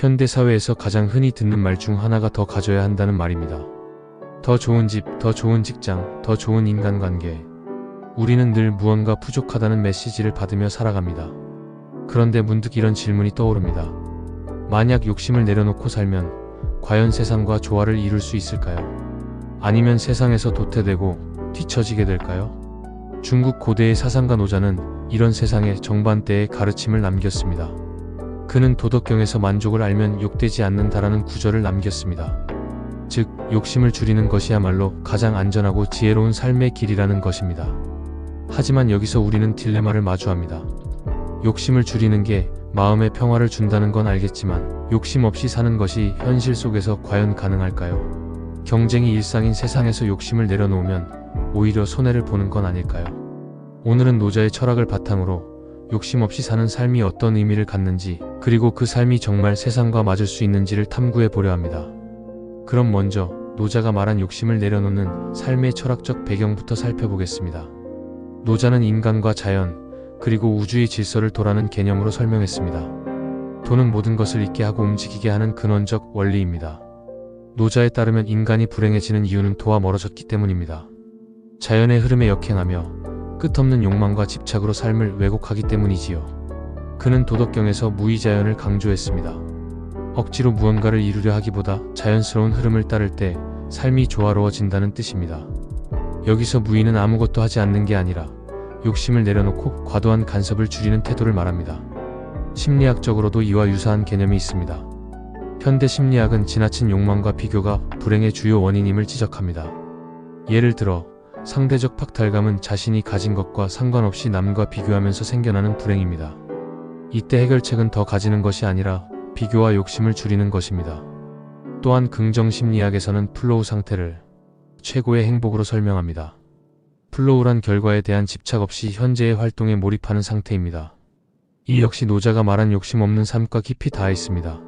현대 사회에서 가장 흔히 듣는 말 중 하나가 더 가져야 한다는 말입니다. 더 좋은 집, 더 좋은 직장, 더 좋은 인간관계. 우리는 늘 무언가 부족하다는 메시지를 받으며 살아갑니다. 그런데 문득 이런 질문이 떠오릅니다. 만약 욕심을 내려놓고 살면 과연 세상과 조화를 이룰 수 있을까요? 아니면 세상에서 도태되고 뒤처지게 될까요? 중국 고대의 사상가 노자는 이런 세상의 정반대의 가르침을 남겼습니다. 그는 도덕경에서 만족을 알면 욕되지 않는다라는 구절을 남겼습니다. 즉, 욕심을 줄이는 것이야말로 가장 안전하고 지혜로운 삶의 길이라는 것입니다. 하지만 여기서 우리는 딜레마를 마주합니다. 욕심을 줄이는 게 마음의 평화를 준다는 건 알겠지만 욕심 없이 사는 것이 현실 속에서 과연 가능할까요? 경쟁이 일상인 세상에서 욕심을 내려놓으면 오히려 손해를 보는 건 아닐까요? 오늘은 노자의 철학을 바탕으로 욕심 없이 사는 삶이 어떤 의미를 갖는지 그리고 그 삶이 정말 세상과 맞을 수 있는지를 탐구해 보려 합니다. 그럼 먼저 노자가 말한 욕심을 내려놓는 삶의 철학적 배경부터 살펴보겠습니다. 노자는 인간과 자연, 그리고 우주의 질서를 도라는 개념으로 설명했습니다. 돈은 모든 것을 있게 하고 움직이게 하는 근원적 원리입니다. 노자에 따르면 인간이 불행해지는 이유는 도와 멀어졌기 때문입니다. 자연의 흐름에 역행하며 끝없는 욕망과 집착으로 삶을 왜곡하기 때문이지요. 그는 도덕경에서 무의자연을 강조했습니다. 억지로 무언가를 이루려 하기보다 자연스러운 흐름을 따를 때 삶이 조화로워진다는 뜻입니다. 여기서 무의는 아무것도 하지 않는 게 아니라 욕심을 내려놓고 과도한 간섭을 줄이는 태도를 말합니다. 심리학적으로도 이와 유사한 개념이 있습니다. 현대 심리학은 지나친 욕망과 비교가 불행의 주요 원인임을 지적합니다. 예를 들어 상대적 박탈감은 자신이 가진 것과 상관없이 남과 비교하면서 생겨나는 불행입니다. 이때 해결책은 더 가지는 것이 아니라 비교와 욕심을 줄이는 것입니다. 또한 긍정 심리학에서는 플로우 상태를 최고의 행복으로 설명합니다. 플로우란 결과에 대한 집착 없이 현재의 활동에 몰입하는 상태입니다. 이 역시 노자가 말한 욕심 없는 삶과 깊이 닿아 있습니다.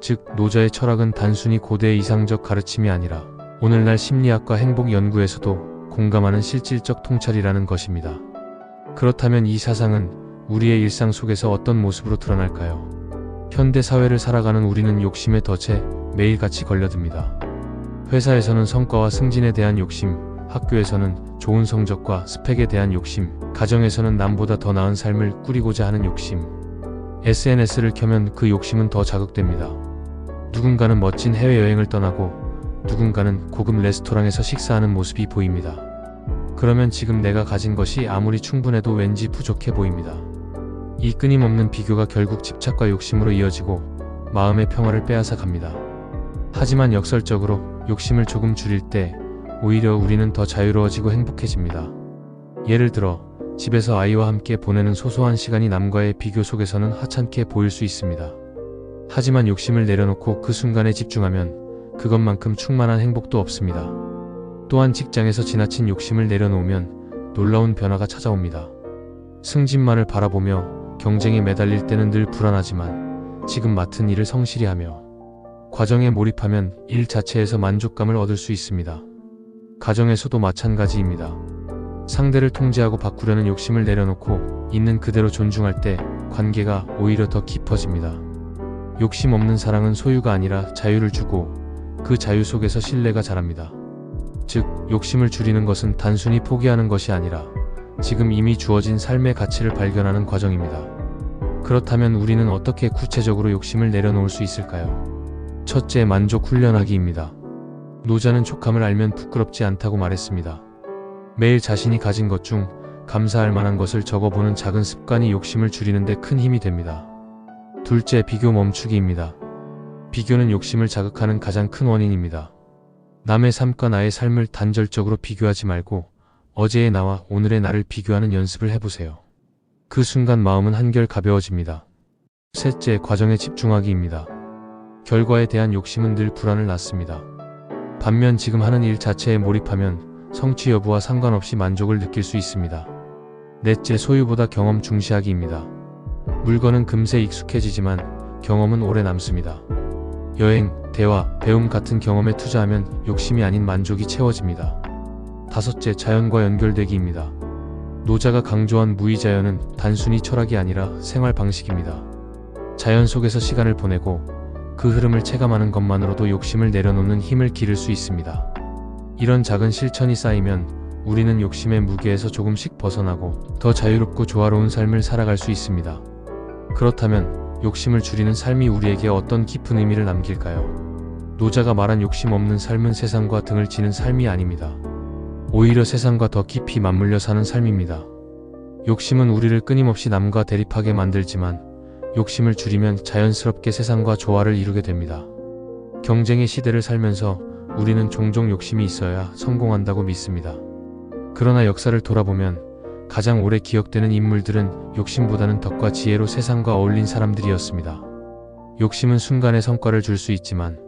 즉, 노자의 철학은 단순히 고대의 이상적 가르침이 아니라 오늘날 심리학과 행복 연구에서도 공감하는 실질적 통찰이라는 것입니다. 그렇다면 이 사상은 우리의 일상 속에서 어떤 모습으로 드러날까요? 현대 사회를 살아가는 우리는 욕심의 덫에 매일같이 걸려듭니다. 회사에서는 성과와 승진에 대한 욕심, 학교에서는 좋은 성적과 스펙에 대한 욕심, 가정에서는 남보다 더 나은 삶을 꾸리고자 하는 욕심. SNS를 켜면 그 욕심은 더 자극됩니다. 누군가는 멋진 해외여행을 떠나고 누군가는 고급 레스토랑에서 식사하는 모습이 보입니다. 그러면 지금 내가 가진 것이 아무리 충분해도 왠지 부족해 보입니다. 이 끊임없는 비교가 결국 집착과 욕심으로 이어지고 마음의 평화를 빼앗아 갑니다. 하지만 역설적으로 욕심을 조금 줄일 때 오히려 우리는 더 자유로워지고 행복해집니다. 예를 들어 집에서 아이와 함께 보내는 소소한 시간이 남과의 비교 속에서는 하찮게 보일 수 있습니다. 하지만 욕심을 내려놓고 그 순간에 집중하면 그것만큼 충만한 행복도 없습니다. 또한 직장에서 지나친 욕심을 내려놓으면 놀라운 변화가 찾아옵니다. 승진만을 바라보며 경쟁에 매달릴 때는 늘 불안하지만 지금 맡은 일을 성실히 하며 과정에 몰입하면 일 자체에서 만족감을 얻을 수 있습니다. 가정에서도 마찬가지입니다. 상대를 통제하고 바꾸려는 욕심을 내려놓고 있는 그대로 존중할 때 관계가 오히려 더 깊어집니다. 욕심 없는 사랑은 소유가 아니라 자유를 주고 그 자유 속에서 신뢰가 자랍니다. 즉, 욕심을 줄이는 것은 단순히 포기하는 것이 아니라 지금 이미 주어진 삶의 가치를 발견하는 과정입니다. 그렇다면 우리는 어떻게 구체적으로 욕심을 내려놓을 수 있을까요? 첫째, 만족 훈련하기입니다. 노자는 촉함을 알면 부끄럽지 않다고 말했습니다. 매일 자신이 가진 것 중 감사할 만한 것을 적어보는 작은 습관이 욕심을 줄이는데 큰 힘이 됩니다. 둘째, 비교 멈추기입니다. 비교는 욕심을 자극하는 가장 큰 원인입니다. 남의 삶과 나의 삶을 단절적으로 비교하지 말고 어제의 나와 오늘의 나를 비교하는 연습을 해보세요. 그 순간 마음은 한결 가벼워집니다. 셋째, 과정에 집중하기입니다. 결과에 대한 욕심은 늘 불안을 낳습니다. 반면 지금 하는 일 자체에 몰입하면 성취 여부와 상관없이 만족을 느낄 수 있습니다. 넷째, 소유보다 경험 중시하기입니다. 물건은 금세 익숙해지지만 경험은 오래 남습니다. 여행, 대화, 배움 같은 경험에 투자하면 욕심이 아닌 만족이 채워집니다. 다섯째, 자연과 연결되기입니다. 노자가 강조한 무의자연은 단순히 철학이 아니라 생활 방식입니다. 자연 속에서 시간을 보내고 그 흐름을 체감하는 것만으로도 욕심을 내려놓는 힘을 기를 수 있습니다. 이런 작은 실천이 쌓이면 우리는 욕심의 무게에서 조금씩 벗어나고 더 자유롭고 조화로운 삶을 살아갈 수 있습니다. 그렇다면 욕심을 줄이는 삶이 우리에게 어떤 깊은 의미를 남길까요? 노자가 말한 욕심 없는 삶은 세상과 등을 지는 삶이 아닙니다. 오히려 세상과 더 깊이 맞물려 사는 삶입니다. 욕심은 우리를 끊임없이 남과 대립하게 만들지만 욕심을 줄이면 자연스럽게 세상과 조화를 이루게 됩니다. 경쟁의 시대를 살면서 우리는 종종 욕심이 있어야 성공한다고 믿습니다. 그러나 역사를 돌아보면 가장 오래 기억되는 인물들은 욕심보다는 덕과 지혜로 세상과 어울린 사람들이었습니다. 욕심은 순간의 성과를 줄 수 있지만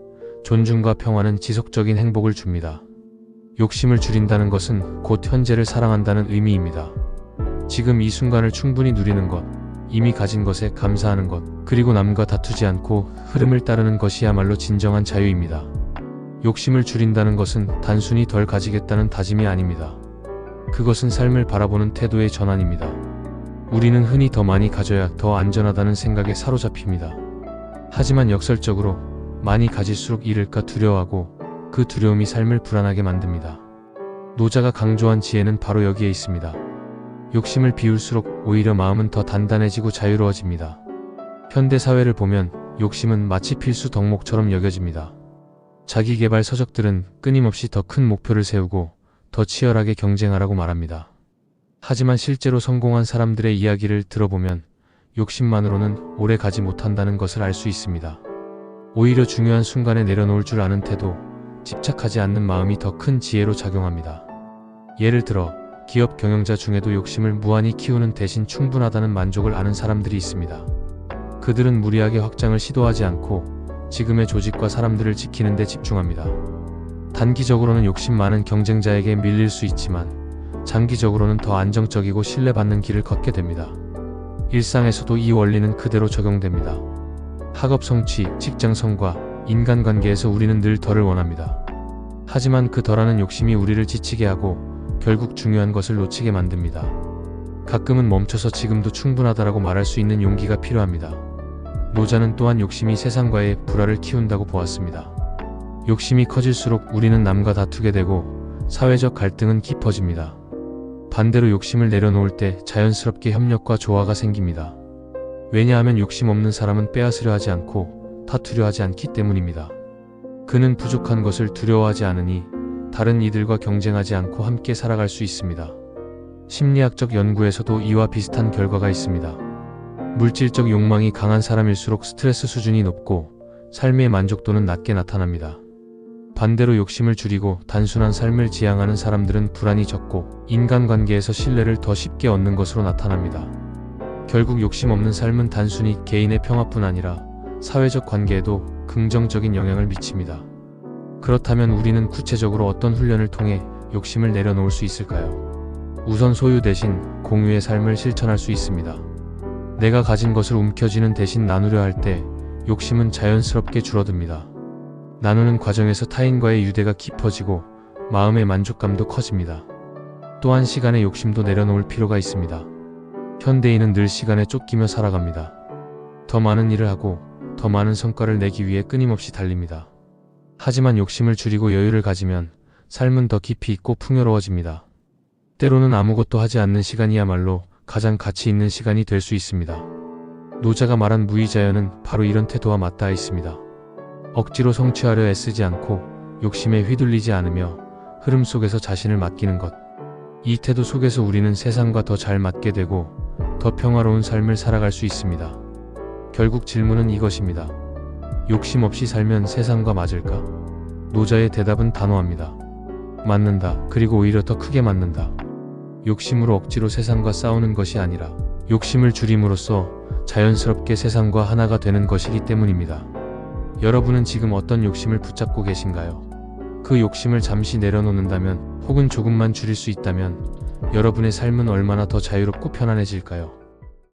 존중과 평화는 지속적인 행복을 줍니다. 욕심을 줄인다는 것은 곧 현재를 사랑한다는 의미입니다. 지금 이 순간을 충분히 누리는 것, 이미 가진 것에 감사하는 것, 그리고 남과 다투지 않고 흐름을 따르는 것이야말로 진정한 자유입니다. 욕심을 줄인다는 것은 단순히 덜 가지겠다는 다짐이 아닙니다. 그것은 삶을 바라보는 태도의 전환입니다. 우리는 흔히 더 많이 가져야 더 안전하다는 생각에 사로잡힙니다. 하지만 역설적으로 많이 가질수록 잃을까 두려워하고 그 두려움이 삶을 불안하게 만듭니다. 노자가 강조한 지혜는 바로 여기에 있습니다. 욕심을 비울수록 오히려 마음은 더 단단해지고 자유로워집니다. 현대 사회를 보면 욕심은 마치 필수 덕목처럼 여겨집니다. 자기개발 서적들은 끊임없이 더 큰 목표를 세우고 더 치열하게 경쟁하라고 말합니다. 하지만 실제로 성공한 사람들의 이야기를 들어보면 욕심만으로는 오래 가지 못한다는 것을 알 수 있습니다. 오히려 중요한 순간에 내려놓을 줄 아는 태도, 집착하지 않는 마음이 더 큰 지혜로 작용합니다. 예를 들어, 기업 경영자 중에도 욕심을 무한히 키우는 대신 충분하다는 만족을 아는 사람들이 있습니다. 그들은 무리하게 확장을 시도하지 않고 지금의 조직과 사람들을 지키는 데 집중합니다. 단기적으로는 욕심 많은 경쟁자에게 밀릴 수 있지만 장기적으로는 더 안정적이고 신뢰받는 길을 걷게 됩니다. 일상에서도 이 원리는 그대로 적용됩니다. 학업 성취, 직장 성과, 인간관계에서 우리는 늘 덜을 원합니다. 하지만 그 덜하는 욕심이 우리를 지치게 하고 결국 중요한 것을 놓치게 만듭니다. 가끔은 멈춰서 지금도 충분하다라고 말할 수 있는 용기가 필요합니다. 노자는 또한 욕심이 세상과의 불화를 키운다고 보았습니다. 욕심이 커질수록 우리는 남과 다투게 되고 사회적 갈등은 깊어집니다. 반대로 욕심을 내려놓을 때 자연스럽게 협력과 조화가 생깁니다. 왜냐하면 욕심 없는 사람은 빼앗으려 하지 않고 다투려 하지 않기 때문입니다. 그는 부족한 것을 두려워하지 않으니 다른 이들과 경쟁하지 않고 함께 살아갈 수 있습니다. 심리학적 연구에서도 이와 비슷한 결과가 있습니다. 물질적 욕망이 강한 사람일수록 스트레스 수준이 높고 삶의 만족도는 낮게 나타납니다. 반대로 욕심을 줄이고 단순한 삶을 지향하는 사람들은 불안이 적고 인간관계에서 신뢰를 더 쉽게 얻는 것으로 나타납니다. 결국 욕심 없는 삶은 단순히 개인의 평화뿐 아니라 사회적 관계에도 긍정적인 영향을 미칩니다. 그렇다면 우리는 구체적으로 어떤 훈련을 통해 욕심을 내려놓을 수 있을까요? 우선 소유 대신 공유의 삶을 실천할 수 있습니다. 내가 가진 것을 움켜쥐는 대신 나누려 할 때 욕심은 자연스럽게 줄어듭니다. 나누는 과정에서 타인과의 유대가 깊어지고 마음의 만족감도 커집니다. 또한 시간의 욕심도 내려놓을 필요가 있습니다. 현대인은 늘 시간에 쫓기며 살아갑니다. 더 많은 일을 하고 더 많은 성과를 내기 위해 끊임없이 달립니다. 하지만 욕심을 줄이고 여유를 가지면 삶은 더 깊이 있고 풍요로워집니다. 때로는 아무것도 하지 않는 시간이야말로 가장 가치 있는 시간이 될 수 있습니다. 노자가 말한 무의자연은 바로 이런 태도와 맞닿아 있습니다. 억지로 성취하려 애쓰지 않고 욕심에 휘둘리지 않으며 흐름 속에서 자신을 맡기는 것. 이 태도 속에서 우리는 세상과 더 잘 맞게 되고 더 평화로운 삶을 살아갈 수 있습니다. 결국 질문은 이것입니다. 욕심 없이 살면 세상과 맞을까? 노자의 대답은 단호합니다. 맞는다. 그리고 오히려 더 크게 맞는다. 욕심으로 억지로 세상과 싸우는 것이 아니라 욕심을 줄임으로써 자연스럽게 세상과 하나가 되는 것이기 때문입니다. 여러분은 지금 어떤 욕심을 붙잡고 계신가요? 그 욕심을 잠시 내려놓는다면 혹은 조금만 줄일 수 있다면 여러분의 삶은 얼마나 더 자유롭고 편안해질까요?